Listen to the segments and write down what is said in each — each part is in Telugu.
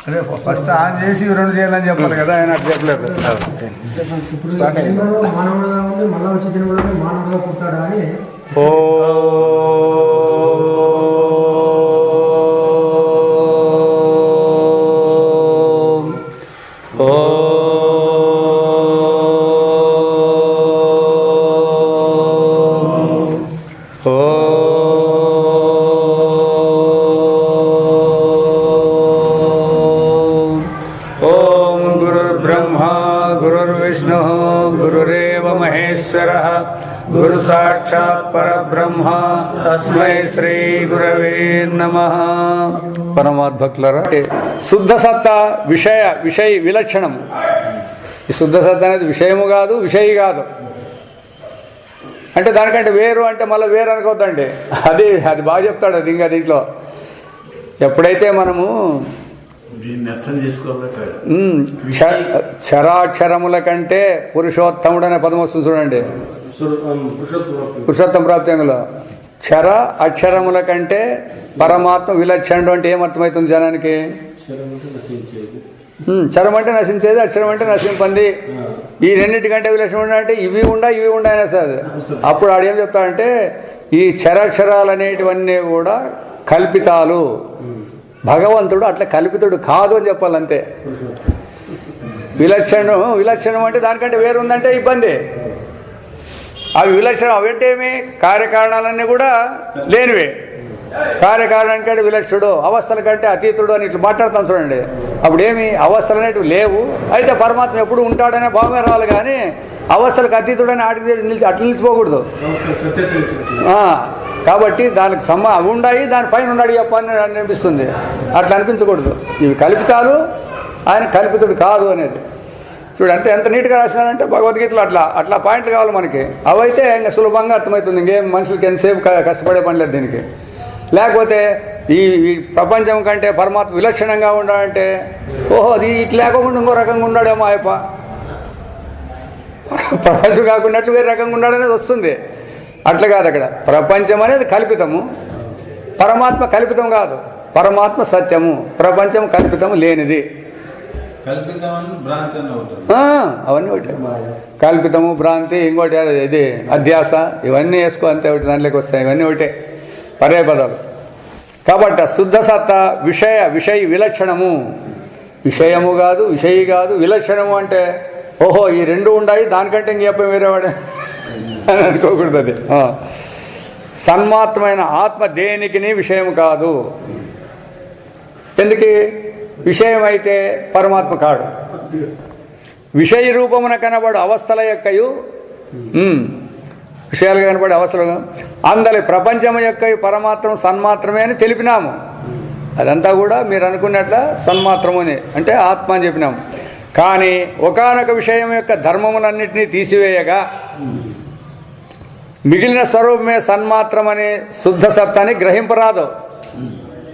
అదే ఫస్ట్ ఆన్ చేసి రెండు చేయాలని చెప్పాలి కదా ఆయన అట్లా చెప్పలేదు. మానవుడుగా మళ్ళా వచ్చే మానవుడుగా పుట్టాడా అని ఓం తస్మై శ్రీ గురవే నమ. పరమాద్భక్తులరా శుద్ధ సత్త విషయ విషయ విలక్షణము. ఈ శుద్ధ సత్త అనేది విషయము కాదు విషయి కాదు. అంటే దానికంటే వేరు అంటే మళ్ళీ వేరు అనుకోవద్దండి అది అది బాగా చెప్తాడు అది ఇంకా దీంట్లో. ఎప్పుడైతే మనము క్షరాక్షరముల కంటే పురుషోత్తముడు అనే పదం వస్తుంది చూడండి. పురుషోత్తమ ప్రాప్త్యంలో క్షర అక్షరముల కంటే పరమాత్మ విలక్షణుడు అంటే ఏమర్థమవుతుంది జనానికి? క్షరం అంటే నశించేది అక్షరం అంటే నశింపంది. ఈ రెండింటికంటే విలక్షణుడు అంటే ఇవి ఉండా ఇవి ఉండా అయినా సార్. అప్పుడు ఆడేం చెప్తాడంటే ఈ క్షరాక్షరాలు అనేటివన్నీ కూడా కల్పితాలు. భగవంతుడు అట్లా కల్పితుడు కాదు అని చెప్పాలంతే. విలక్షణం విలక్షణం అంటే దానికంటే వేరుందంటే ఇబ్బంది. అవి విలక్షణం. అవేంటేమి కార్యకారణాలన్నీ కూడా లేనివే. కార్యకారణం కంటే విలక్షుడు అవస్థల కంటే అతీతుడు అని ఇట్లా మాట్లాడతాం చూడండి. అప్పుడు ఏమి అవస్థలు అనేటివి లేవు. అయితే పరమాత్మ ఎప్పుడు ఉంటాడనే భావమే రావాలి కానీ అవస్థలకు అని ఆడికి నిలిచి అట్లా నిలిచిపోకూడదు. కాబట్టి దానికి సమ్మ అవి ఉన్నాయి దానిపైన ఉన్నాడు చెప్ప అని అనిపిస్తుంది. అట్లా అనిపించకూడదు. ఇవి కల్పితాలు ఆయన కల్పితుడు కాదు అనేది. చూడు అంటే ఎంత నీట్గా రాసినారంటే భగవద్గీతలో అట్లా అట్లా పాయింట్లు కావాలి మనకి. అవైతే ఇంకా సులభంగా అర్థమవుతుంది ఇంకేం మనుషులకి ఎంతసేపు కష్టపడే పని లేదు దీనికి. లేకపోతే ఈ ప్రపంచం కంటే పరమాత్మ విలక్షణంగా ఉండాలంటే ఓహో అది ఇట్లా లేకుండా ఇంకో రకంగా ఉన్నాడేమో ఆయప్ప ప్రపంచం కాకున్నట్లు వేరే రకంగా ఉన్నాడనేది వస్తుంది. అట్లా కాదు అక్కడ. ప్రపంచం అనేది కల్పితము. పరమాత్మ కల్పితం కాదు. పరమాత్మ సత్యము. ప్రపంచం కల్పితము లేనిది. అవన్నీ ఒకటి. కల్పితము భ్రాంతి ఇంకోటి ఇది అధ్యాస ఇవన్నీ వేసుకో అంతే ఒకటి దాంట్లోకి వస్తాయి. ఇవన్నీ ఒకటే. పరే పదాలు. కాబట్టి శుద్ధ సత్త విషయ విషయ విలక్షణము. విషయము కాదు విషయి కాదు విలక్షణము అంటే ఓహో ఈ రెండు ఉన్నాయి దానికంటే ఇంకేపై వేరేవాడే అని అనుకోకూడదు అది. సన్మాత్మైన ఆత్మ దేనికిని విషయం కాదు. ఎందుకు? విషయం అయితే పరమాత్మ కాడు. విషయ రూపమున కనబడు అవస్థల యొక్కయు విషయాలు కనబడే అవస్థలు అందరి ప్రపంచం యొక్క పరమాత్రం సన్మాత్రమే అని తెలిపినాము. అదంతా కూడా మీరు అనుకున్నట్ల సన్మాత్రమని అంటే ఆత్మ అని చెప్పినాము. కానీ ఒకానొక విషయం యొక్క ధర్మములన్నింటినీ తీసివేయగా మిగిలిన స్వరూపమే సన్మాత్రమని శుద్ధ సత్తాన్ని గ్రహింపరాదు.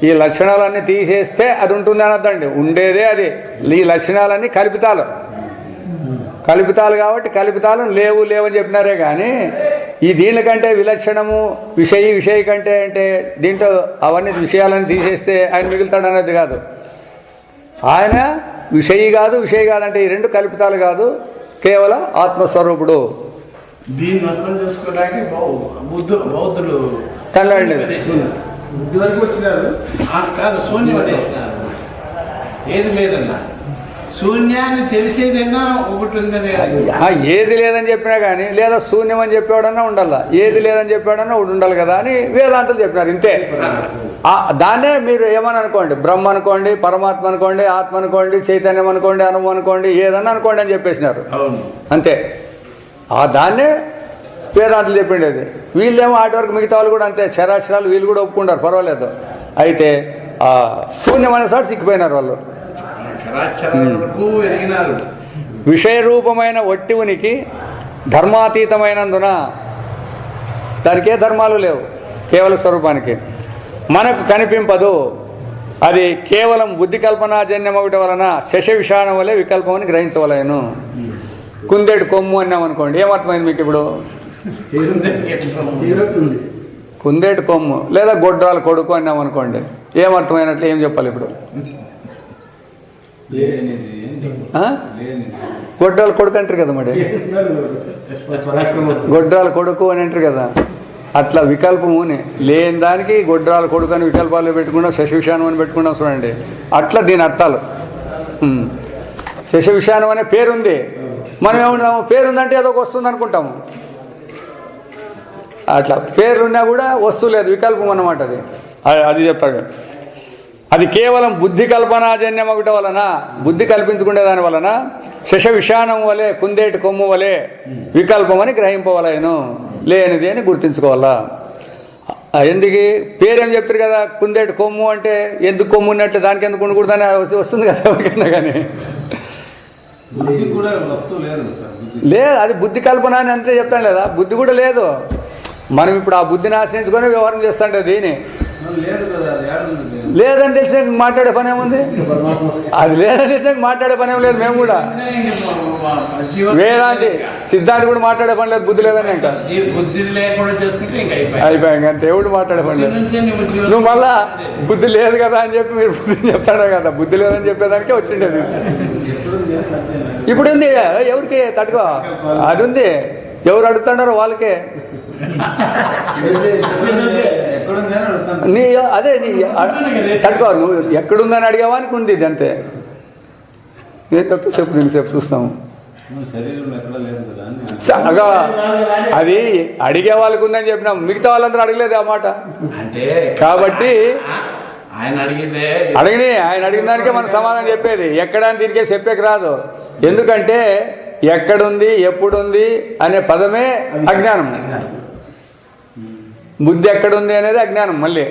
ఈ లక్షణాలన్నీ తీసేస్తే అది ఉంటుంది అనద్దండి ఉండేదే అది. ఈ లక్షణాలన్నీ కల్పితాలు. కల్పితాలు కాబట్టి కల్పితాలు లేవు లేవని చెప్పినారే కానీ ఈ దీనికంటే విలక్షణము విషయ విషయ కంటే అంటే దీంట్లో అవన్నీ విషయాలను తీసేస్తే ఆయన మిగులుతాడు అనేది కాదు. ఆయన విషయి కాదు విషయ కాదంటే ఈ రెండు కల్పితాలు కాదు కేవలం ఆత్మస్వరూపుడు. దీన్ని అర్థం చేసుకోవడానికి బౌద్ధులు బుద్ధి వరకు వచ్చినాడు కాదు శూన్యం పడేసినారు ఏది లేదన్నా. శూన్యాన్ని తెలిసేదన్నా ఒకటి ఉందని ఆ, ఏది లేదని చెప్పినా కానీ లేదా శూన్యం అని చెప్పాడన్నా ఉండాలా. ఏది లేదని చెప్పాడన్నా ఒకటి ఉండాలి కదా అని వేదాంతులు చెప్పినారు ఇంతే. ఆ, దాన్నే మీరు ఏమని అనుకోండి? బ్రహ్మ అనుకోండి పరమాత్మ అనుకోండి ఆత్మ అనుకోండి చైతన్యం అనుకోండి అనుభవం అనుకోండి ఏదన్నా అనుకోండి అని చెప్పేసినారు. అవును. అంతే. ఆ దాన్నే వేదాంతులు చెప్పిండేది. వీళ్ళేమో ఆటి వరకు మిగతా వాళ్ళు కూడా అంతే శరాశరాలు వీళ్ళు కూడా ఒప్పుకుంటారు పర్వాలేదు. అయితే ఆ శూన్యం అనేసారి చిక్కిపోయినారు వాళ్ళు. చరాచరాల వరకు ఎదిగినారు. విషయ రూపమైన ఒట్టి ఉనికి ధర్మాతీతమైనందున దానికి ఏ ధర్మాలు లేవు కేవల స్వరూపానికి. మనకు కనిపింపదు అది కేవలం బుద్ధి కల్పనాజన్యం ఒకటి వలన శశ విషాణం వలె వికల్పమని గ్రహించవలేను. కుందేడు కొమ్ము అన్నాం అనుకోండి ఏమర్థమైంది మీకు ఇప్పుడు? కుందేటి కొమ్ము. లేదా గొడ్రాలు కొడుకు అన్నాం అనుకోండి. ఏమర్థమైనట్లు ఏం చెప్పాలి ఇప్పుడు. గొడ్రాలు కొడుకు అంటారు కదా మరి. గొడ్రాల కొడుకు అని అంటారు కదా. అట్లా వికల్పముని. లేని దానికి గొడ్రాల కొడుకు అని వికల్పాలు పెట్టుకున్నాం శశవిషానం అని పెట్టుకున్నాం చూడండి. అట్లా దీని అర్థాలు. ఉమ్. శశవిషానం అనే పేరుంది. మనం ఏమంటాము పేరుందంటే ఏదో ఒక వస్తుంది అనుకుంటాము. అట్లా పేరున్నా కూడా వస్తువు లేదు వికల్పం అన్నమాట అది. అది- చెప్తాడు. అది కేవలం బుద్ధి కల్పనాజన్యం ఒకటి వలన బుద్ధి కల్పించుకునే దాని వలన శశ విషాణం వలె కుందేటి కొమ్ము వలె వికల్పం అని గ్రహింపవలేను. లేనిది అని గుర్తించుకోవాలా. ఎందుకు? పేరేం చెప్తారు కదా? కుందేటి కొమ్ము అంటే ఎందుకు కొమ్ము ఉన్నట్టు దానికి ఎందుకు ఉండకూడదని వస్తుంది కదా ఎవరికైనా కానీ. లేదు అది బుద్ధి కల్పన అని అంతే చెప్తాను లేదా బుద్ధి కూడా లేదు. మనం ఇప్పుడు ఆ బుద్ధిని ఆశ్రయించుకొని వ్యవహారం చేస్తాంటే దీని? లేదని తెలిసిన మాట్లాడే పని ఏముంది? అది లేదని తెలిసిన మాట్లాడే పని ఏం లేదు మేము కూడా. వేదాంతి సిద్ధాంతి కూడా మాట్లాడే పని లేదు బుద్ధి లేదని ఇంకా. బుద్ధి అయిపోయాం దేవుడు మాట్లాడే పని లేదు. నువ్వు మళ్ళా బుద్ధి లేదు కదా అని చెప్పి మీరు బుద్ధి చెప్తాడు కదా? బుద్ధి లేదని చెప్పేదానికే వచ్చిండేది. ఇప్పుడు ఉంది ఎవరికి తట్టుకో? అది ఉంది ఎవరు అడుగుతున్నారో వాళ్ళకే. నీ అదే నీ నువ్వు ఎక్కడుందని అడిగావానికి ఉంది ఇది అంతే. నేను చెప్తే చెప్పు నేను చెప్పు చూస్తాము. నువ్వు శరీరంలో ఎక్కడ లేదు కదా అని చక్కగా అది అడిగే వాళ్ళకు ఉందని చెప్పినాం మిగతా వాళ్ళందరూ అడగలేదు ఆ మాట. అంటే కాబట్టి ఆయన అడిగితే అడిగిని ఆయన అడిగిన దానికే మనం సమాధానం చెప్పేది. ఎక్కడ అని దీనికే చెప్పేకి రాదు. ఎందుకంటే ఎక్కడుంది ఎప్పుడుంది అనే పదమే అజ్ఞానం. బుద్ధి ఎక్కడుంది అనేది అజ్ఞానం మళ్ళీ.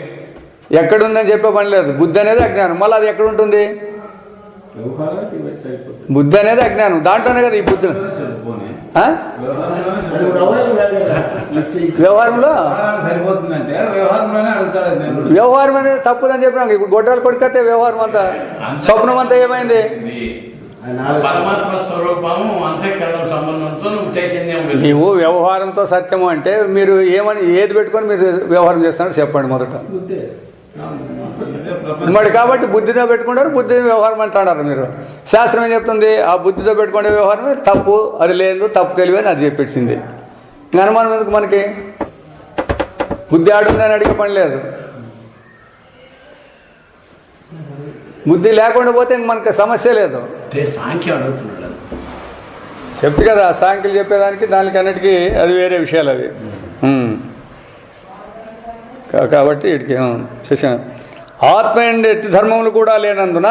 ఎక్కడుందని చెప్పే పని లేదు. బుద్ధి అనేది అజ్ఞానం. మళ్ళీ అది ఎక్కడ ఉంటుంది బుద్ధి అనేది అజ్ఞానం. దాంట్లోనే కదా ఈ బుద్ధి. వ్యవహారంలో? వ్యవహారం అనేది తప్పుదని చెప్పినాం ఇప్పుడు గొడ్డలు కొడుకతే వ్యవహారం అంతా. స్వప్నం అంతా ఏమైంది? పరమాత్మ స్వరూపం అంతఃకరణ సంబంధంతో నువ్వు చైతన్యం. నీవు వ్యవహారంతో సత్యము అంటే మీరు ఏమని ఏది పెట్టుకొని మీరు వ్యవహారం చేస్తున్నారో చెప్పండి మొదట. మరి కాబట్టి బుద్ధితో పెట్టుకుంటారు బుద్ధి వ్యవహారం అంటున్నారు మీరు. శాస్త్రం ఏం చెప్తుంది? ఆ బుద్ధితో పెట్టుకునే వ్యవహారమే తప్పు అది లేదు తప్పు తెలివి అని అది చెప్పించింది ఇంకా అనుమానం ఎందుకు మనకి? బుద్ధి ఆడుందని అడిగే పని లేదు. బుద్ధి లేకుండా పోతే ఇంక మనకి సమస్య లేదు. అంటే సాంఖ్యం అడుగుతున్నాడు చెప్తు కదా సాంఖ్యులు చెప్పేదానికి దానికి అన్నిటికీ అది వేరే విషయాలు అవి. కాబట్టి వీటికి శిక్షణ. ఆత్మ ఎందు ఎత్తి ధర్మములు కూడా లేనందున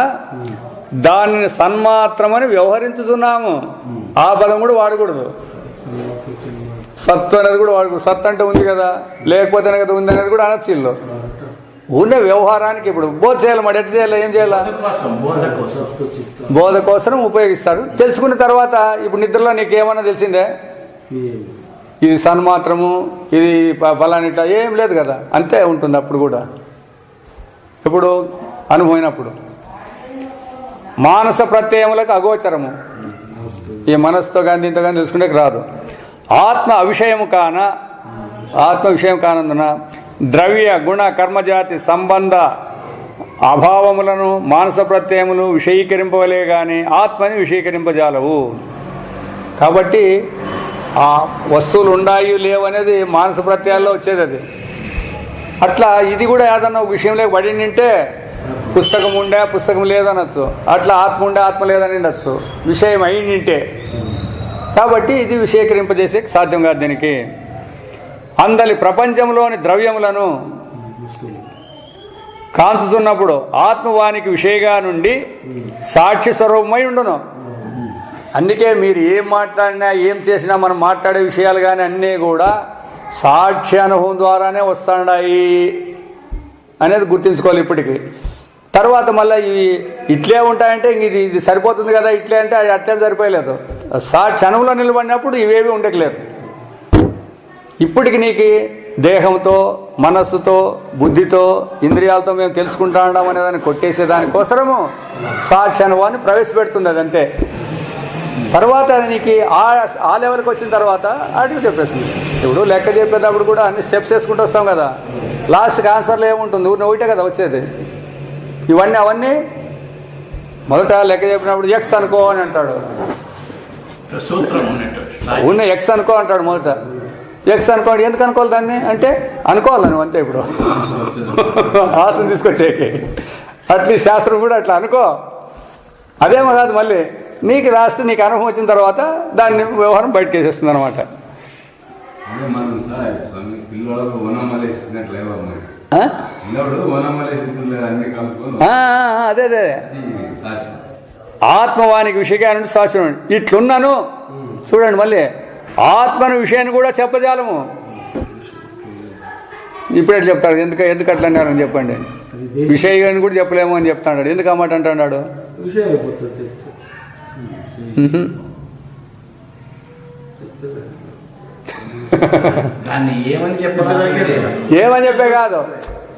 దానిని సన్మాత్రమని వ్యవహరించుతున్నాము ఆ పదం కూడా వాడకూడదు. సత్తు అనేది కూడా వాడకూడదు. సత్ అంటే ఉంది కదా లేకపోతేనే కదా ఉంది అనేది కూడా అనొచ్చు ఉండే వ్యవహారానికి ఇప్పుడు బోధ చేయాలి మరి ఎట్లా చేయాలి ఏం చేయాలా? బోధ కోసం ఉపయోగిస్తారు. తెలుసుకున్న తర్వాత ఇప్పుడు నిద్రలో నీకేమన్నా తెలిసిందే? ఇది సన్మాత్రము ఇది ఫలాని ఇట్లా ఏం లేదు కదా అంతే ఉంటుంది అప్పుడు కూడా. ఇప్పుడు అనుభవమైనప్పుడు. మానస ప్రత్యయములకు అగోచరము. ఈ మనసుతో కానీ దీంతో కానీ తెలుసుకునే రాదు. ఆత్మ అవిషయము కాన ఆత్మ విషయం కానందున ద్రవ్య గుణ కర్మజాతి సంబంధ అభావములను మానస ప్రత్యయములు విషయీకరింపవలే కానీ ఆత్మని విషయీకరింపజాలవు. కాబట్టి ఆ వస్తువులు ఉన్నాయి లేవు అనేది మానస ప్రత్యయాల్లో వచ్చేది అది. అట్లా ఇది కూడా ఏదన్నా ఒక విషయంలో పడి నింటే పుస్తకం ఉండే పుస్తకం లేదనొచ్చు. అట్లా ఆత్మ ఉండే ఆత్మ లేదని ఉండొచ్చు విషయం అయి నింటే. కాబట్టి ఇది విషయీకరింపజేసే సాధ్యం కాదు దీనికి. అందలి ప్రపంచంలోని ద్రవ్యములను కాంచుతున్నప్పుడు ఆత్మవానికి విషయగా నుండి సాక్షి స్వరూపమై ఉండును. అందుకే మీరు ఏం మాట్లాడినా ఏం చేసినా మనం మాట్లాడే విషయాలు కానీ అన్నీ కూడా సాక్షి అనుభవం ద్వారానే వస్తున్నాయి అనేది గుర్తుంచుకోవాలి ఇప్పటికి. తర్వాత మళ్ళీ ఇవి ఇట్లే ఉంటాయంటే ఇంక ఇది ఇది సరిపోతుంది కదా ఇట్లే అంటే అది అట్లే సరిపోయలేదు. సాక్షి అనుభవంలో నిలబడినప్పుడు ఇవేవి ఉండట్లేదు. ఇప్పటికి నీకు దేహంతో మనస్సుతో బుద్ధితో ఇంద్రియాలతో మేము తెలుసుకుంటా ఉన్నాం అనే దాన్ని కొట్టేసే దానికోసరము సాక్షి అనుభవాన్ని ప్రవేశపెడుతుంది అదంతే తర్వాత అది నీకు ఆ ఆ లెవెల్కి వచ్చిన తర్వాత అడిగి చెప్పేస్తుంది. ఇప్పుడు లెక్క చెప్పేటప్పుడు కూడా అన్ని స్టెప్స్ వేసుకుంటూ వస్తాం కదా. లాస్ట్కి ఆన్సర్లో ఏముంటుంది? ఊరిని ఒకటే కదా వచ్చేది. ఇవన్నీ అవన్నీ మొదట లెక్క చెప్పినప్పుడు ఎక్స్ అనుకో అని అంటాడు. ఉన్న ఎక్స్ అనుకో అంటాడు మొదట. ఎక్స్ అనుకోండి ఎందుకు అనుకోవాలి దాన్ని? అంటే అనుకోవాలి నువ్వు అంతే ఇప్పుడు. ఆశను తీసుకొచ్చేకి. అట్లీస్ట్ శాస్త్రం కూడా అట్లా అనుకో. అదేమో కాదు మళ్ళీ. నీకు లాస్ట్ నీకు అనుభవం వచ్చిన తర్వాత దాన్ని వ్యవహారం బయటకు వేసేస్తుంది అనమాట అదే అదే ఆత్మవానికి విషయాన్ని శాస్త్రం ఇట్లున్నాను. చూడండి మళ్ళీ. ఆత్మను విషయాన్ని కూడా చెప్పజాలము. ఇప్పుడు ఎట్లా చెప్తాడు? ఎందుకు ఎందుకు అట్లా అన్నారని చెప్పండి. అది దేని విషయాన్ని కూడా చెప్పలేము అని చెప్తాడు. ఎందుకు అన్నమాట అంటున్నాడు? ఏమని చెప్పే కాదు.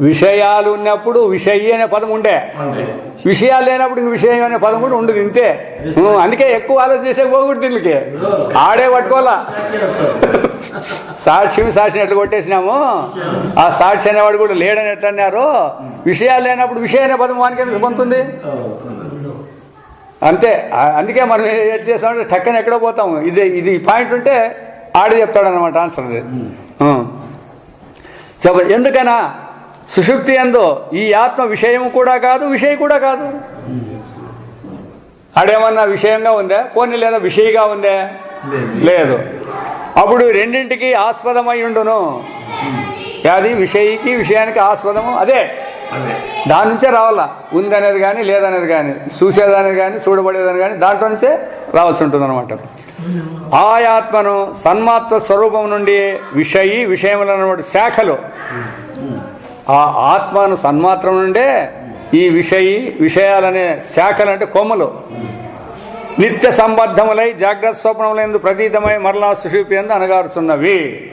విషయాలు ఉన్నప్పుడు విషయి అనే పదం ఉండే. విషయాలు లేనప్పుడు ఇంక విషయం అనే పదం కూడా ఉండదు ఇంతే. అందుకే ఎక్కువ ఆలోచన చేసే పోకూడదు దీనికి. ఆడే పట్టుకోవాలా? సాక్ష్యం సాక్షిని ఎట్లా కొట్టేసినాము? ఆ సాక్షి అనేవాడు కూడా లేడని ఎట్లా అన్నారు? విషయాలు లేనప్పుడు విషయం అనే పదం వానికి పొందుతుంది? అంతే. అందుకే మనం ఎట్లా చేస్తామంటే టక్కన ఎక్కడో పోతాము ఇది ఇది పాయింట్ ఉంటే ఆడే చెప్తాడు అనమాట ఆన్సర్ అది. ఉం. చెప్ప ఎందుకనా సుషుప్తి ఎందు ఈ ఆత్మ విషయం కూడా కాదు విషయ కూడా కాదు. ఆడేమన్నా విషయంగా ఉందా? పోనీ లేదా విషయగా ఉందా? లేదు. అప్పుడు రెండింటికి ఆస్పదమై ఉండును. అది విషయికి విషయానికి ఆస్పదము అదే. దాని నుంచే రావాలా? ఉందనేది కానీ లేదనేది కానీ చూసేదనేది కానీ చూడబడేదని కానీ దాంట్లో నుంచే రావాల్సి ఉంటుంది అనమాట ఆయాత్మను సన్మాత్మ స్వరూపం నుండి విషయి విషయములు అన్నమాట శాఖలు ఆ ఆత్మను సన్మాత్రం నుండే ఈ విషయి విషయాలనే శాఖలు అంటే కొమ్మలు. నిత్య సంబద్ధములై జాగ్రత్త స్వప్నములందు ప్రతీతమై మరలా సుషూపి ఎందు అనగారుచున్నవి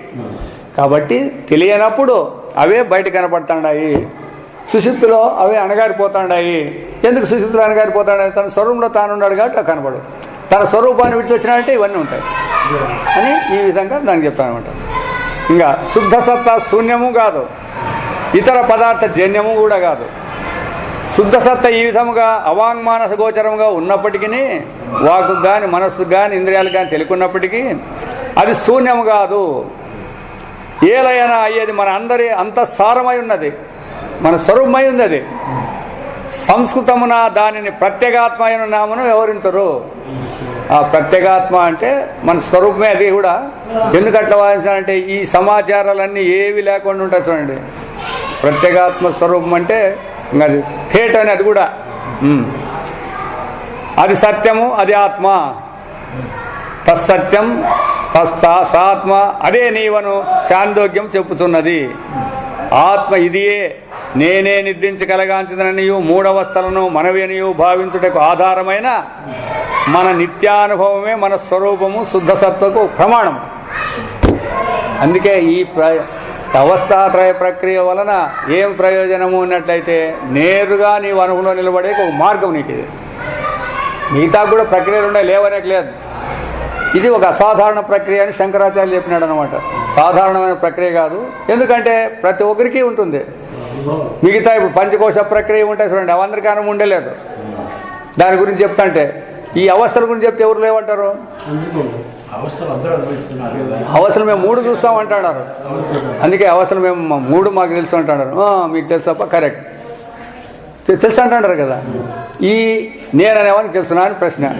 కాబట్టి తెలియనప్పుడు అవే బయట కనపడుతుండాయి. సుశుద్ధిలో అవే అణగారిపోతాడాయి. ఎందుకు సుశుద్ధిలో అణగారిపోతాడాయి? తన స్వరూపంలో తానున్నాడు కాబట్టి అవి కనపడు తన స్వరూపాన్ని విడిచొచ్చినాడంటే ఇవన్నీ ఉంటాయి. అని ఈ విధంగా దానికి చెప్తానమాట. ఇంకా శుద్ధ సత్తా శూన్యము కాదు. ఇతర పదార్థ జన్యము కూడా కాదు. శుద్ధసత్త ఈ విధముగా అవాంగ్మానస గోచరముగా ఉన్నప్పటికీ వాకు కానీ మనస్సు కానీ ఇంద్రియాలు కానీ తెలుకున్నప్పటికీ అది శూన్యము కాదు. ఏలైనా అయ్యేది మన అందరి అంతఃసారమై ఉన్నది. మన స్వరూపమై ఉంది అది సంస్కృతమున దానిని ప్రత్యేగాత్మ నామను వివరించరు ఆ ప్రత్యేగాత్మ అంటే మన స్వరూపమే అది కూడా. ఎందుకు అట్లా వాదించాలంటే ఈ సమాచారాలన్నీ ఏవి లేకుండా ఉంటాయి చూడండి. ప్రత్యేగాత్మ స్వరూపం అంటే ఇంకా అది థేట్ అని అది కూడా. అది సత్యము అది ఆత్మ. తత్సత్యం తస్తా సాత్మ అదే నీవను శాందోగ్యం చెప్పుతున్నది. ఆత్మ ఇదియే నేనే నిద్రించగలగాంచిననియు మూడవస్థలను మనవేనియు భావించుటకు ఆధారమైన మన నిత్యానుభవమే మన స్వరూపము శుద్ధసత్వకు ప్రమాణం అందుకే ఈ ప్ర అవస్థాత్రయ ప్రక్రియ వలన ఏం ప్రయోజనము ఉన్నట్లయితే నేరుగా నీవు అనుభవంలో నిలబడే ఒక మార్గం నీకు ఇది. మిగతా కూడా ప్రక్రియలు ఉన్నాయి లేవనే లేదు. ఇది ఒక అసాధారణ ప్రక్రియ అని శంకరాచార్య చెప్పినాడు అనమాట సాధారణమైన ప్రక్రియ కాదు. ఎందుకంటే ప్రతి ఒక్కరికి ఉంటుంది. మిగతా ఇప్పుడు పంచకోశ ప్రక్రియ ఉంటాయి చూడండి అవందరికీ అనుభవం ఉండలేదు దాని గురించి చెప్తాంటే ఈ అవస్థల గురించి చెప్తే ఎవరు లేవంటారు? అవసరం మేము మూడు చూస్తాం అంటున్నారు అందుకే అవసరం మేము మూడు మాకు తెలుసు అంటున్నారు మీకు తెలుసప్ప కరెక్ట్. తెలుసు అంటున్నారు కదా. ఈ నేననేవానికి తెలుసునా అని ప్రశ్న.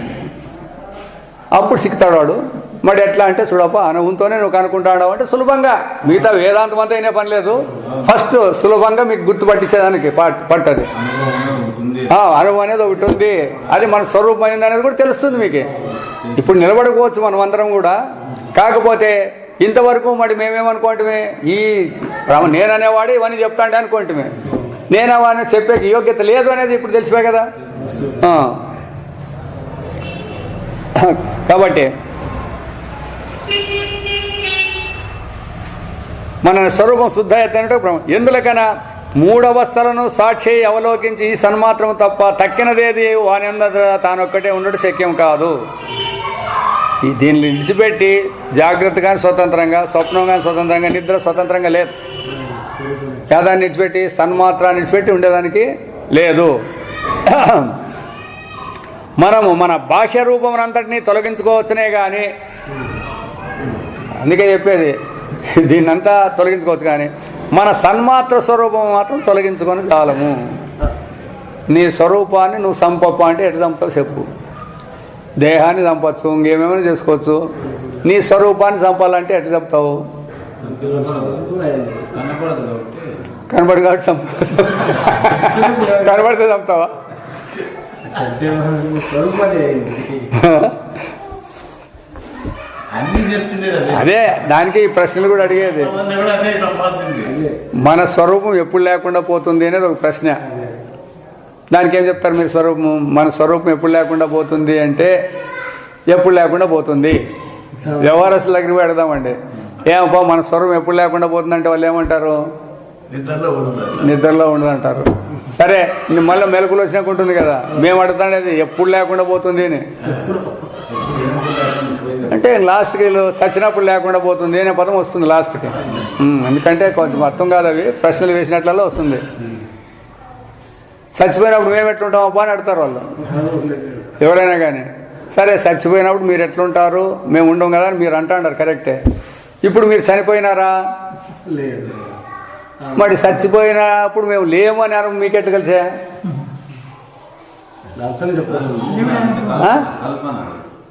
అప్పుడు సిక్కుతాడు వాడు. మరి ఎట్లా అంటే చూడప్ప అనుభవంతోనే నువ్వు కనుక్కుంటాడు అంటే సులభంగా. మిగతా వేదాంతం అంతా అయినా పని లేదు. ఫస్ట్ సులభంగా మీకు గుర్తుపట్టించేదానికి పట్టది అనుభవం అనేది ఒకటి ఉంది. అది మన స్వరూపమైంది అనేది కూడా తెలుస్తుంది మీకు. ఇప్పుడు నిలబడుకోవచ్చు మనం అందరం కూడా. కాకపోతే ఇంతవరకు మరి మేమేమనుకోవటమే? ఈ రామ- నేననేవాడు ఇవన్నీ చెప్తాంటే అనుకోవటమే నేనవాడిని చెప్పే యోగ్యత లేదు అనేది ఇప్పుడు తెలిసిపోయి కదా. కాబట్టి మన స్వరూపం శుద్ధ ఎత్తనట్టు ఎందులకైనా మూడవస్థలను సాక్షి అవలోకించి ఈ సన్మాత్రం తప్ప తక్కినదేది వాని తానొక్కటే ఉండడం శక్యం కాదు. ఈ దీన్ని విడిచిపెట్టి జాగ్రత్తగా స్వతంత్రంగా స్వప్నం కానీ స్వతంత్రంగా నిద్ర స్వతంత్రంగా లేదు. యాదాన్ని విడిచిపెట్టి సన్మాత్రాన్ని విడిచిపెట్టి ఉండేదానికి లేదు. మనము మన బాహ్య రూపం అంతటినీ తొలగించుకోవచ్చునే కానీ అందుకే చెప్పేది దీన్నంతా తొలగించుకోవచ్చు కానీ మన సన్మాత్ర స్వరూపం మాత్రం తొలగించుకొని చాలము. నీ స్వరూపాన్ని నువ్వు సంపప్ప అంటే ఎట్లా చంపుతావు చెప్పు. దేహాన్ని చంపచ్చు ఇంకేమేమైనా చేసుకోవచ్చు. నీ స్వరూపాన్ని చంపాలంటే ఎట్లా చెప్తావు? కనబడి కాబట్టి కనబడితే చంపుతావా? అదే. దానికి ఈ ప్రశ్నలు కూడా అడిగేది. మన స్వరూపం ఎప్పుడు లేకుండా పోతుంది అనేది ఒక ప్రశ్న. దానికి ఏం చెప్తారు మీరు స్వరూపం? మన స్వరూపం ఎప్పుడు లేకుండా పోతుంది అంటే ఎప్పుడు లేకుండా పోతుంది. వ్యవహారస్తుల దగ్గరికి పోయి అడదామండి ఏమప్పా మన స్వరూపం ఎప్పుడు లేకుండా పోతుందంటే వాళ్ళు ఏమంటారు? నిద్రలో ఉండదంటారు. సరే మళ్ళీ మెలకులు వచ్చినాక ఉంటుంది కదా. మేము అడుగుతానేది ఎప్పుడు లేకుండా పోతుంది అని. అంటే లాస్ట్కి వీళ్ళు సచ్చినప్పుడు లేకుండా పోతుంది. అనే పదం వస్తుంది లాస్ట్కి. ఎందుకంటే కొంచెం అర్థం కాదు అవి. ప్రశ్నలు వేసినట్లలో వస్తుంది. చచ్చిపోయినప్పుడు మేము ఎట్లుంటాం అబ్బా అని అడుగుతారు వాళ్ళు. ఎవరైనా కానీ. సరే చచ్చిపోయినప్పుడు మీరు ఎట్లుంటారు? మేము ఉండం కదా అని మీరు అంటాడారు కరెక్టే. ఇప్పుడు మీరు చనిపోయినారా? మరి చచ్చిపోయినప్పుడు మేము లేము అని అను మీకు ఎట్లా కలిసా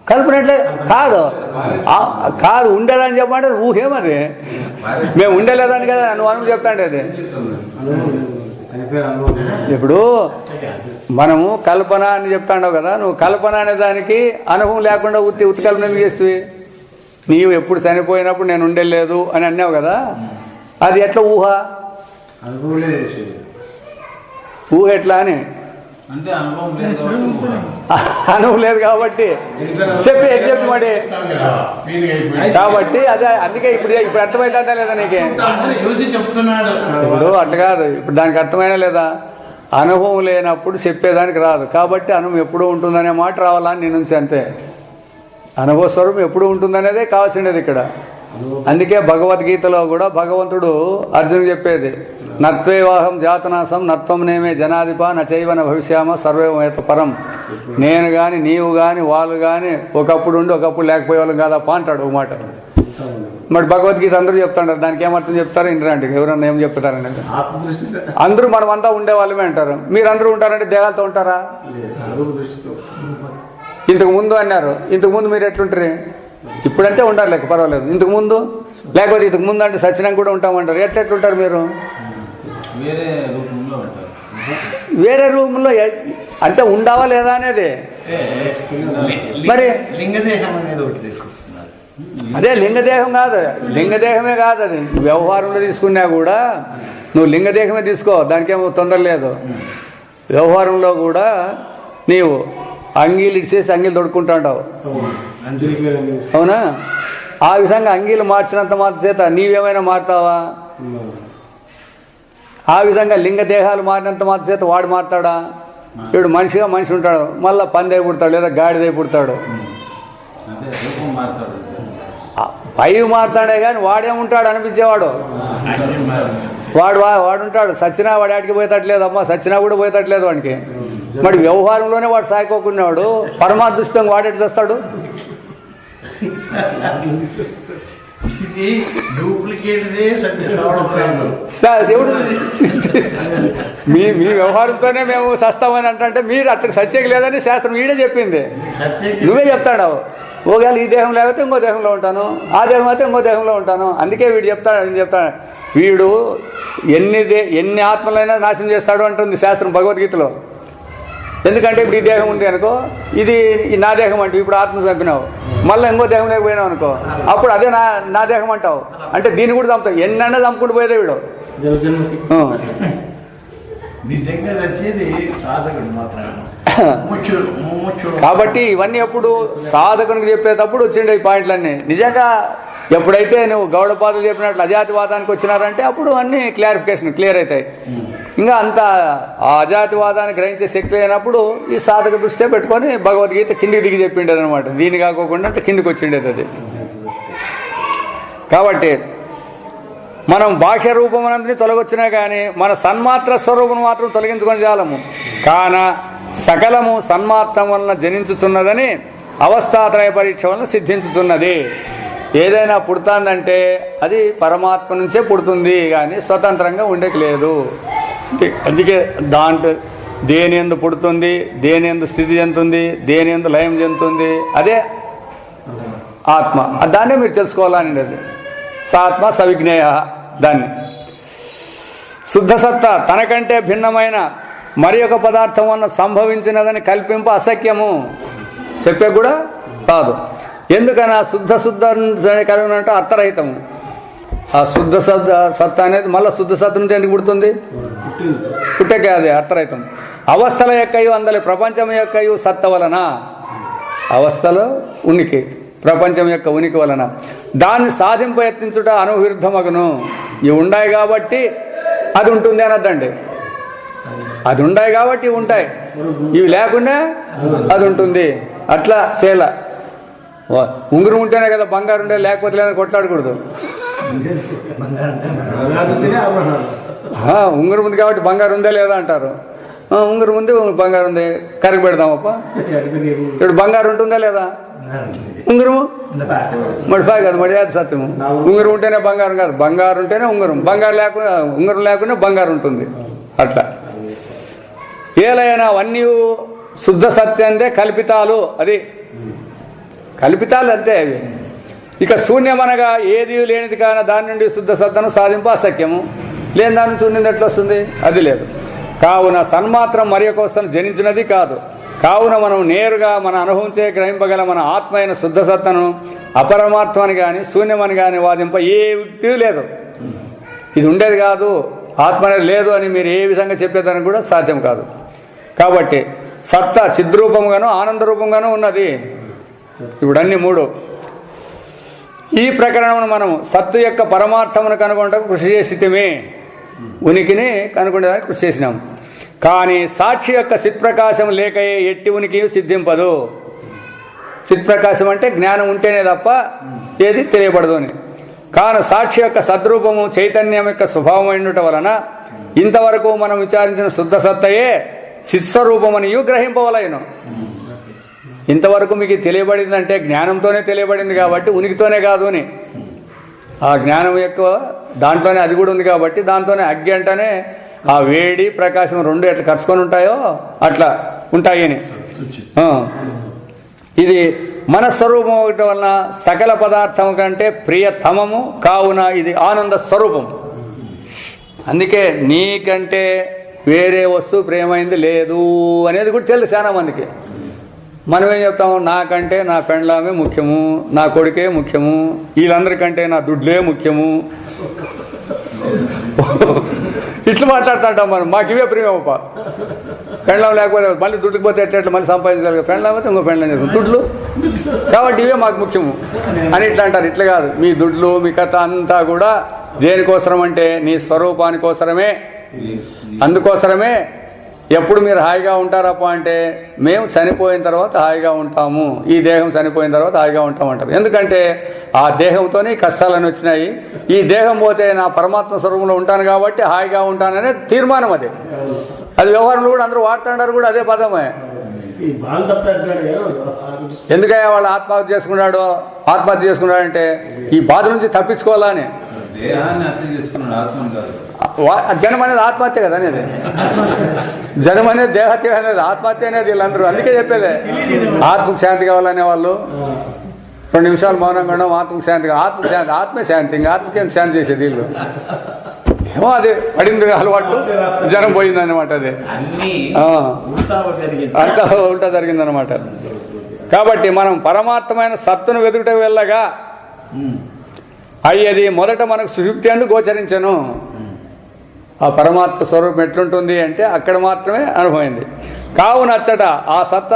అర్థం చెప్పారు ఆ? కల్పన కల్పన ఎట్లా కాదు కాదు ఉండేదని చెప్పమంటే ఊహేమది? మేము ఉండలేదని కదా నువ్వు అనుకు చెప్తాండే అది. అనుభవం ఇప్పుడు మనము కల్పన అని చెప్తాండవు కదా నువ్వు కల్పన అనే దానికి అనుభవం లేకుండా ఉత్తి ఉత్తి కల్పన చేస్తుంది? నీవు ఎప్పుడు చనిపోయినప్పుడు నేను ఉండలేదు అని అన్నావు కదా అది ఎట్లా ఊహ? అనుభవం ఊహ ఎట్లా అని? అనుభవం లేదు కాబట్టి చెప్పి ఏం చెప్తు మరి. ఫీలింగ్ అయిపోయింది కాబట్టి అదే అందుకే ఇప్పుడు ఇప్పుడు అర్థమైందా లేదా నీకే? అందరూ చూసి చెప్తున్నాడు. ఇప్పుడు అట్లా కాదు ఇప్పుడు దానికి అర్థమైనా లేదా? అనుభవం లేనప్పుడు చెప్పేదానికి రాదు. కాబట్టి అనుభవం ఎప్పుడూ ఉంటుందనే మాట రావాలని నేను నుంచి అంతే. అనుభవ స్వరూపం ఎప్పుడు ఉంటుందనేదే కావాల్సిండేది ఇక్కడ. అందుకే భగవద్గీతలో కూడా భగవంతుడు అర్జునుడు చెప్పేది. నత్వేవాహం జాతనాసం నత్వం నేమే జనాధిప నచైవన భవిష్యామ సర్వేమేత పరం. నేను కానీ నీవు కానీ వాళ్ళు కానీ ఒకప్పుడు ఉండి ఒకప్పుడు లేకపోయే వాళ్ళం కాదప్ప అంటాడు ఒక మాట. మరి భగవద్గీత అందరూ చెప్తాడు దానికి ఏమర్థం చెప్తారు ఇంటరాంటి ఎవరన్నా ఏం చెప్తారని అందరూ మనమంతా ఉండే వాళ్ళమే అంటారు. మీరు అందరూ ఉంటారంటే దేహాలతో ఉంటారా? ఇంతకు ముందు అన్నారు. ఇంతకు ముందు మీరు ఎట్లుంటారు? ఇప్పుడంటే ఉంటారు లేక పర్వాలేదు. ఇంతకు ముందు? లేకపోతే ఇంతకు ముందు అంటే సచ్చినంగా కూడా ఉంటామంటారు. ఎట్లా ఎట్లుంటారు మీరు? వేరే రూపంలో ఉంటారు. వేరే రూమ్లో అంటే ఉండావా లేదా అనేది? మరి? లింగదేహం అనేది ఒకటి తీసుకొస్తున్నారు. అదే లింగదేహం కాదు లింగదేహమే కాదు అది. వ్యవహారంలో తీసుకున్నా కూడా నువ్వు లింగదేహమే తీసుకో దానికేమో తొందర లేదు. వ్యవహారంలో కూడా నీవు అంగీలు ఇచ్చేసి అంగీలు తొడుక్కుంటాంటావు అంజలికి అవునా ఆ విధంగా అంగీలు మార్చినంత మాత్రం చేత నీవేమైనా మారుతావా? ఆ విధంగా లింగ దేహాలు మారినంత మాత్రం చేత వాడు మారుతాడా? ఇప్పుడు మనిషిగా మనిషి ఉంటాడు. మళ్ళీ పందే పుడతాడు లేదా గాడిదే పుడతాడు. పై మారుతాడే. కానీ వాడేముంటాడు అనిపించేవాడు. వాడు వా- వాడు ఉంటాడు. సచ్చినా వాడి ఆడికి పోయేటట్లేదు అమ్మ సచ్చినా కూడా పోయేటట్లేదు వాడికి మరి వ్యవహారంలోనే వాడు సాయకోకున్నాడు పరమాదృష్టంగా వాడేటి వస్తాడు డూప్లికేట్దే మీ మీ వ్యవహారంతోనే మేము సస్తామని అంటే మీరు అతనికి సత్యం లేదని శాస్త్రం వీడే చెప్పింది. సత్య నువ్వే చెప్తాడు. ఒకవేళ ఈ దేహం లేకపోతే ఇంకో దేహంలో ఉంటాను. ఆ దేహం అయితే ఇంకో దేహంలో ఉంటాను. అందుకే వీడు చెప్తాడు చెప్తాడు వీడు ఎన్ని దే ఎన్ని ఆత్మలైనా నాశనం చేస్తాడు అంటుంది శాస్త్రం భగవద్గీతలో. ఎందుకంటే ఇప్పుడు ఈ దేహం ఉంది అనుకో ఇది ఈ నా దేహం అంటే ఇప్పుడు ఆత్మ చంపినావు మళ్ళీ ఇంకో దేహం లేకపోయినావు అనుకో అప్పుడు అదే నా నా దేహం అంటావు. అంటే దీన్ని కూడా చంపుతావు. ఎన్నైనా చంపుకుంటూ పోయేదే వీడు. కాబట్టి ఇవన్నీ ఎప్పుడు సాధకునికి చెప్పేటప్పుడు వచ్చిండే ఈ పాయింట్లన్నీ. నిజంగా ఎప్పుడైతే నువ్వు గౌడపాదులు చెప్పినట్లు అజాతివాదానికి వచ్చినారంటే అప్పుడు అన్ని క్లారిఫికేషన్ క్లియర్ అవుతాయి. ఇంకా అంత ఆ అజాతివాదాన్ని గ్రహించే శక్తి లేనప్పుడు ఈ సాధక దృష్ట్యా పెట్టుకొని భగవద్గీత కిందికి దిగి చెప్పిండేది అనమాట దీని కాకోకుండా అంటే కిందికి వచ్చిండేది అది. కాబట్టి మనం బాహ్య రూపమునందుని తొలగొచ్చినా కానీ మన సన్మాత్ర స్వరూపం మాత్రం తొలగించుకొని చేయాలము కాన సకలము సన్మాత్రం వలన జనించుచున్నదని అవస్థాత్రయ పరీక్ష వలన సిద్ధించుచున్నది. ఏదైనా పుడుతుందంటే అది పరమాత్మ నుంచే పుడుతుంది కానీ స్వతంత్రంగా ఉండేకి లేదు అందుకే దాంట్లో దేని ఎందు పుడుతుంది దేని ఎందు స్థితి చెందుతుంది దేని ఎందు లయం చెందుతుంది అదే ఆత్మ. దాన్నే మీరు తెలుసుకోవాలని అది సాత్మ సవిజ్ఞేయ దాన్ని. శుద్ధసత్త తనకంటే భిన్నమైన మరి ఒక పదార్థం వల్ల సంభవించినదని కల్పింపు అసఖ్యము. చెప్పే కూడా కాదు. ఎందుకని ఆ శుద్ధ శుద్ధ కలిగినంటే అర్థరహితము. ఆ శుద్ధ సత్ సత్త అనేది మళ్ళీ శుద్ధ సత్తు నుంచి ఎందుకు పుడుతుంది? పుట్టకే అది అర్థరహితం అవస్థల యొక్కయు అందలి ప్రపంచం యొక్కయు సత్త వలన. అవస్థలో ఉనికి ప్రపంచం యొక్క ఉనికి వలన. దాన్ని సాధింప యత్నించుట అనువిరుద్ధమగును. ఇవి ఉన్నాయి కాబట్టి అది ఉంటుంది అనద్దండి. అది ఉన్నాయి కాబట్టి ఉంటాయి. ఇవి లేకుండా అది ఉంటుంది. అట్లా చేయాల. వా- ఉంగరం ఉంటేనే కదా బంగారు ఉండే లేకపోతే లేదని కొట్లాడకూడదు. ఉంగరం ఉంది కాబట్టి బంగారు ఉందే లేదా అంటారు? ఉంగరం ఉంది బంగారు ఉంది. కరిగి పెడదామప్ప. ఇప్పుడు బంగారు ఉంటుందా లేదా? ఉంగరము? మడిపాయి కాదు మడియాది సత్యము. ఉంగరం ఉంటేనే బంగారం కాదు. బంగారు ఉంటేనే ఉంగరం. బంగారు లేకుండా ఉంగరం లేకుండా బంగారు ఉంటుంది. అట్లా. ఏలైనా అవన్నీ శుద్ధ సత్యందే కల్పితాలు. అది కల్పితాలు అంతే అవి. ఇక శూన్యమనగా ఏది లేనిది కాన దాని నుండి శుద్ధ సత్తను సాధింపు అసఖ్యము. లేని దాని నుంచి ఎట్లా వస్తుంది? అది లేదు. కావున సన్మాత్రం మరి ఒక వస్తువును జనించినది కాదు. కావున మనం నేరుగా మన అనుభవించే గ్రహింపగల మన ఆత్మ అయిన శుద్ధ సత్తను అపరమార్థమని కానీ శూన్యమని కానీ వాదింప ఏ వ్యక్తి లేదు. ఇది ఉండేది కాదు. ఆత్మ లేదు అని మీరు ఏ విధంగా చెప్పేదానికి కూడా సాధ్యం కాదు. కాబట్టి సత్త చిద్రూపంగాను ఆనంద రూపంగాను ఉన్నది. ఇప్పుడు అన్ని మూడు. ఈ ప్రకరణమును మనం సత్తు యొక్క పరమార్థమును కనుగొనటకు కృషి చేసితమే. ఉనికిని కనుగొనేదానికి కృషి చేసినాం. కానీ సాక్షి యొక్క చిత్ప్రకాశం లేకయే ఎట్టి ఉనికి సిద్ధింపదు. చిత్ప్రకాశం అంటే జ్ఞానం ఉంటేనే తప్ప ఏది తెలియబడదు అని. కాను సాక్షి యొక్క సద్రూపము చైతన్యం యొక్క స్వభావం అయినట వలన ఇంతవరకు మనం విచారించిన శుద్ధ సత్తయే చిత్స్వరూపమనియు గ్రహింపవలయను. ఇంతవరకు మీకు తెలియబడిందంటే జ్ఞానంతోనే తెలియబడింది కాబట్టి ఉనికితోనే కాదు అని. ఆ జ్ఞానం యొక్క దాంట్లోనే అది కూడా ఉంది కాబట్టి దాంతోనే అగ్గి అంటేనే ఆ వేడి ప్రకాశం రెండు ఎట్లా కరుచుకొని ఉంటాయో అట్లా ఉంటాయి అని. ఇది మనస్వరూపం ఒకటి వలన సకల పదార్థం కంటే ప్రియతమము కావున ఇది ఆనంద స్వరూపం. అందుకే నీకంటే వేరే వస్తువు ప్రేమైంది లేదు అనేది కూడా తెలుసు చాలా మందికి మనం ఏం చెప్తాము నాకంటే నా పెండ్లామే ముఖ్యము నా కొడుకే ముఖ్యము వీళ్ళందరికంటే నా దుడ్లే ముఖ్యము. ఇట్లా మాట్లాడుతుంటాం మనం. మాకు ఇవే ప్రియమప్ప పెండ్లం లేకపోతే మళ్ళీ దుడ్డుకు పోతే ఎట్లా మళ్ళీ సంపాదించగలరు పెండ్లం అయితే ఇంకో పెండ్లం చేస్తాం. దుడ్లు? కాబట్టి ఇవే మాకు ముఖ్యము. అని ఇట్లా అంటారు. ఇట్లా కాదు. మీ దుడ్లు మీ కథ అంతా కూడా దేనికోసరం అంటే నీ స్వరూపానికోసరమే. అందుకోసరమే ఎప్పుడు మీరు హాయిగా ఉంటారప్ప అంటే మేము చనిపోయిన తర్వాత హాయిగా ఉంటాము ఈ దేహం చనిపోయిన తర్వాత హాయిగా ఉంటాం అంటారు ఎందుకంటే ఆ దేహంతోనే ఈ కష్టాలన్నీ వచ్చినాయి. ఈ దేహం పోతే నా పరమాత్మ స్వరూపంలో ఉంటాను కాబట్టి హాయిగా ఉంటాననే తీర్మానం అది. అది వ్యవహారంలో కూడా అందరూ వాడుతుంటారు కూడా అదే పదమే. ఎందుకయ్యా వాళ్ళు ఆత్మహత్య చేసుకున్నాడు? ఆత్మహత్య చేసుకున్నాడంటే ఈ బాధ నుంచి తప్పించుకోవాలని దేహాన్ని హత్య చేసుకున్నాడు ఆత్మను కాదు. జనం అనేది ఆత్మహత్య కదా అనేది? జనం అనేది దేహత్య అనేది ఆత్మహత్య అనేది వీళ్ళందరూ. అందుకే చెప్పేదే ఆత్మకు శాంతి కావాలనే వాళ్ళు. రెండు నిమిషాలు మౌనంగా ఉండడం ఆత్మకు శాంతి. ఆత్మకు శాంతి ఆత్మే శాంతి ఇంకా ఆత్మకేం శాంతి చేసేది వీళ్ళు? ఏమో అది పడింది అలవాటు జనం అది. ఆ. ఉల్టావ జరిగింది? అంతా ఉల్టా జరిగిందనమాట కాబట్టి మనం పరమాత్మైన సత్తును వెతుకుట వెళ్ళగా అయ్యేది మొదట మనకు సుషుప్తి అందు గోచరించను. ఆ పరమాత్మ స్వరూపం ఎట్లుంటుంది అంటే అక్కడ మాత్రమే అనుభవైంది కావున అచ్చట ఆ సత్త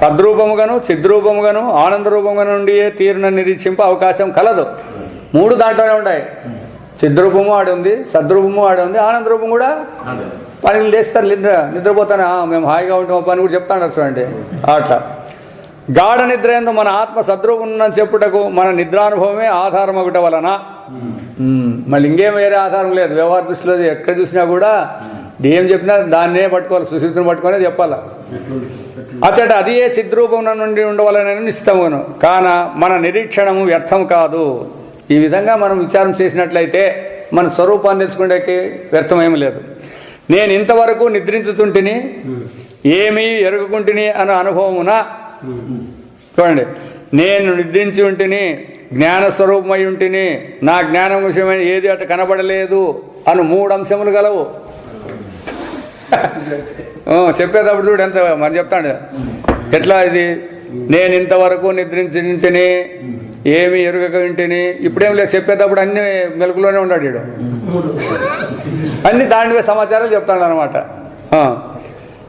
సద్రూపముగాను చిద్రూపముగాను ఆనంద రూపముగా నుండి తీరున నిరీక్షింప అవకాశం కలదు. మూడు దాంట్లోనే ఉంటాయి. చిద్రూపము ఆడి ఉంది సద్రూపము ఆడి ఉంది ఆనంద రూపం కూడా పని లేస్తారు నిద్ర నిద్రపోతాను "ఆ, మేము హాయిగా ఉంటాం పని కూడా చెప్తాను చూడండి. అట్లా. గాఢ నిద్ర ఎందు మన ఆత్మ సద్రూపం చెప్పుటకు మన నిద్రానుభవమే ఆధారం ఒకటి వలన మళ్ళీ ఇంకేం వేరే ఆధారం లేదు. వ్యవహార దృష్టిలో ఎక్కడ చూసినా కూడా ఏం చెప్పినా దాన్నే పట్టుకోవాలి సుశీతిని పట్టుకొని చెప్పాలా. అతడు అది ఏ చిద్రూపం నుండి ఉండవలనని నిశ్చితమును కాన మన నిరీక్షణము వ్యర్థం కాదు. ఈ విధంగా మనం విచారం చేసినట్లయితే మన స్వరూపాన్ని తెలుసుకునేకి వ్యర్థమేమి లేదు. నేను ఇంతవరకు నిద్రించుతుంటిని ఏమీ ఎరుగుకుంటుని అన్న అనుభవమున చూడండి. నేను నిద్రించి ఉంటిని జ్ఞాన స్వరూపమై ఉంటిని. నా జ్ఞానం విషయమైన ఏది అటు కనబడలేదు అను మూడు అంశములు గలవు చెప్పేటప్పుడు చూడు ఎంత మరి చెప్తాడు. ఎట్లా ఇది? నేను ఇంతవరకు నిద్రించి ఇంటిని ఏమి ఎరుగక ఇంటిని ఇప్పుడేం లేదు చెప్పేటప్పుడు అన్ని మెలకులోనే ఉన్నాడు వీడు అన్ని దాని సమాచారాలు చెప్తాడు అనమాట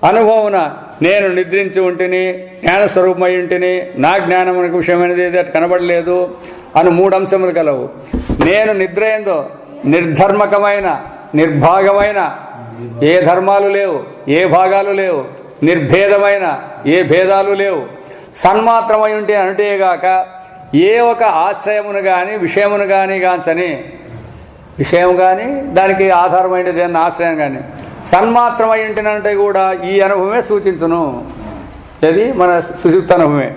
అనుభవమున నేను నిద్రించి ఉంటిని జ్ఞాన స్వరూపమై ఉంటిని నా జ్ఞానం విషయమైనది ఏదో కనబడలేదు అని మూడు అంశములు కలవు నేను నిద్ర ఏందో నిర్ధర్మకమైన నిర్భాగమైన ఏ ధర్మాలు లేవు ఏ భాగాలు లేవు నిర్భేదమైన ఏ భేదాలు లేవు. సన్మాత్రమై ఉంటే అనుటేగాక ఏ ఒక ఆశ్రయమును కానీ విషయమును కానీ గాంచని విషయం కానీ దానికి ఆధారమైనది ఏదైనా ఆశ్రయం కానీ సన్మాత్రమై ఉంటేనంటే కూడా ఈ అనుభవమే సూచించును. ఇది మన సుశుక్త అనుభవమే.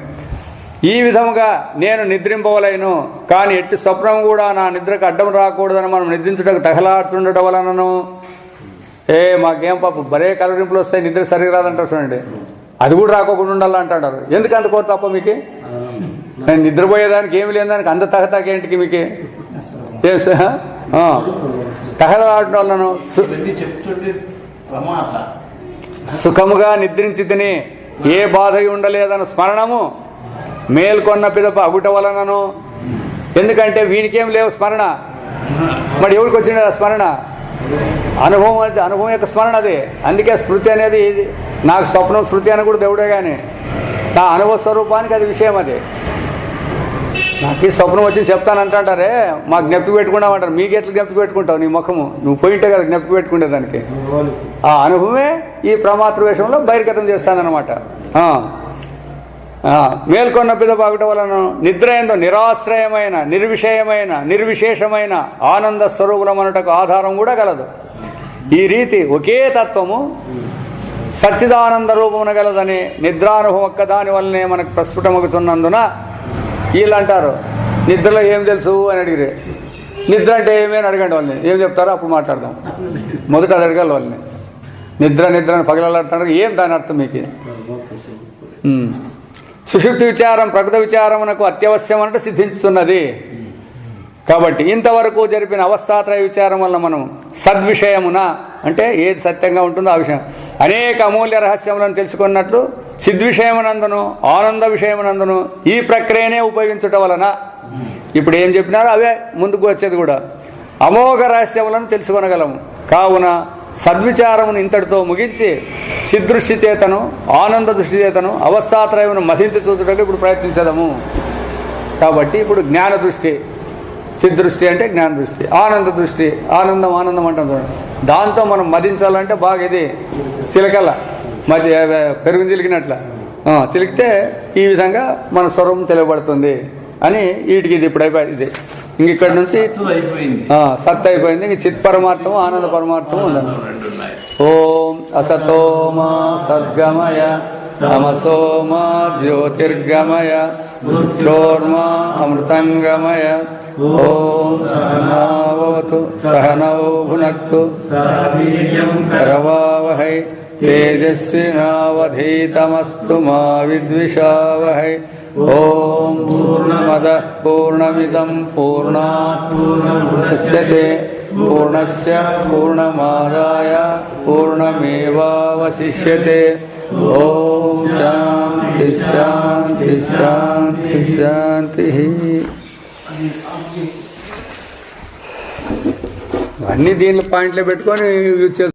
ఈ విధముగా నేను నిద్రింపవలేను కానీ ఎట్టి స్వప్నం కూడా నా నిద్రకు అడ్డం రాకూడదని మనం నిద్రించుటకు తగలాడుతుండటం వలనను. ఏ మాకేం పాప బరే కలరింపులు వస్తాయి నిద్ర సరిగా రాదంటారు చూడండి. అది కూడా రాకోకుండా ఉండాలంటాడు ఎందుకు అంత కోరు తప్ప మీకు? నేను నిద్రపోయేదానికి ఏమి లేని దానికి అంత తగతాకేంటికి మీకు? తహలాడటం వలన సుఖముగా నిద్రించి తిని ఏ బాధ ఉండలేదన్న స్మరణము మేల్కొన్న పిదప అగుట వలనను. ఎందుకంటే వీనికేం లేవు స్మరణ. మరి ఎవరికి వచ్చింది ఆ స్మరణ? అనుభవం అనుభవం యొక్క స్మరణ అది. అందుకే స్మృతి అనేది నాకు స్వప్నం శృతి అని కూడా దేవుడే కానీ నా అనుభవ స్వరూపానికి అది విషయం అది. నాకు ఈ స్వప్నం వచ్చింది చెప్తానంటారే మాకు జ్ఞప్తి పెట్టుకున్నామంటారు. మీకు ఎట్లా జ్ఞప్తి పెట్టుకుంటావు నీ ముఖము? నువ్వు పోయింటే కదా జ్ఞప్తి పెట్టుకునేదానికి ఆ అనుభవమే ఈ ప్రమాతృ వేషంలో బహిర్గతం చేస్తానన్నమాట. మేల్కొన్న ఆ, బాగుట వలన నిద్ర ఏందో? నిరాశ్రయమైన నిర్విషయమైన నిర్విశేషమైన ఆనంద స్వరూపులమనటకు ఆధారం కూడా కలదు ఈ రీతి ఒకే తత్వము సచ్చిదానంద రూపమున గలదని నిద్రానుభవం ఒక్కదాని వల్లనే మనకు ప్రస్ఫుటమగుతున్నందున వీళ్ళు అంటారు నిద్రలో ఏం తెలుసు అని అడిగిరే. నిద్ర అంటే ఏమి అని అడగండి వాళ్ళని. ఏం చెప్తారో అప్పుడు మాట్లాడదాం. మొదట అది అడగాలి వాళ్ళని. నిద్ర నిద్ర అని పగలాడుతున్నారు ఏం దాని అర్థం మీకు. సుషుప్తి విచారం ప్రకృత విచారమునకు అత్యవశ్యం అంటే సిద్ధించుతున్నది. కాబట్టి ఇంతవరకు జరిపిన అవస్థాత్రయ విచారం వల్ల మనం సద్విషయమున అంటే ఏది సత్యంగా ఉంటుందో ఆ విషయం. అనేక అమూల్య రహస్యములను తెలుసుకున్నట్లు సిద్విషయమునందును ఆనంద విషయమునందును ఈ ప్రక్రియనే ఉపయోగించుట వలన ఇప్పుడు ఏం చెప్పినారో అవే ముందుకు వచ్చేది కూడా. అమోఘ రహస్యములను తెలుసుకొనగలము. కావున సద్విచారమును ఇంతటితో ముగించి సిదృష్టి చేతను ఆనంద దృష్టి చేతను అవస్థాత్రయమును మసించి చూచుటకు ఇప్పుడు ప్రయత్నించదము. కాబట్టి ఇప్పుడు జ్ఞాన దృష్టి. చిద్దృష్టి అంటే జ్ఞాన దృష్టి ఆనంద దృష్టి ఆనందం ఆనందం అంటాం చూడండి. దాంతో మనం మదించాలంటే బాగా ఇది చిలకల మధ్య పెరుగు చిలికినట్ల. చిలికితే ఈ విధంగా మన స్వరం తెలియబడుతుంది అని వీటికి ఇది ఇప్పుడు అయిపోయింది ఇది. ఇంక ఇక్కడ నుంచి సత్ అయిపోయింది. ఇంక చిత్ పరమార్థం ఆనంద పరమార్థం ఉందండి. ఓం అసతోమా సద్గమయ తమసోమా జ్యోతిర్గమయ అమృతంగమయ ॐ स्ना भवतु सह करवावहै तेजस्विनावधीतमस्तु मा विद्विषावहै। ॐ सूर्णमदः पूर्णमिदम् पूर्णाष्यते पूर्णस्य पूर्णमादाय पूर्णमेवावशिष्यते। ॐ शान्ति शान्ति शान्ति शान्तिः। అన్ని దీనిలో పాయింట్లో పెట్టుకొని యూజ్ చేస్తాం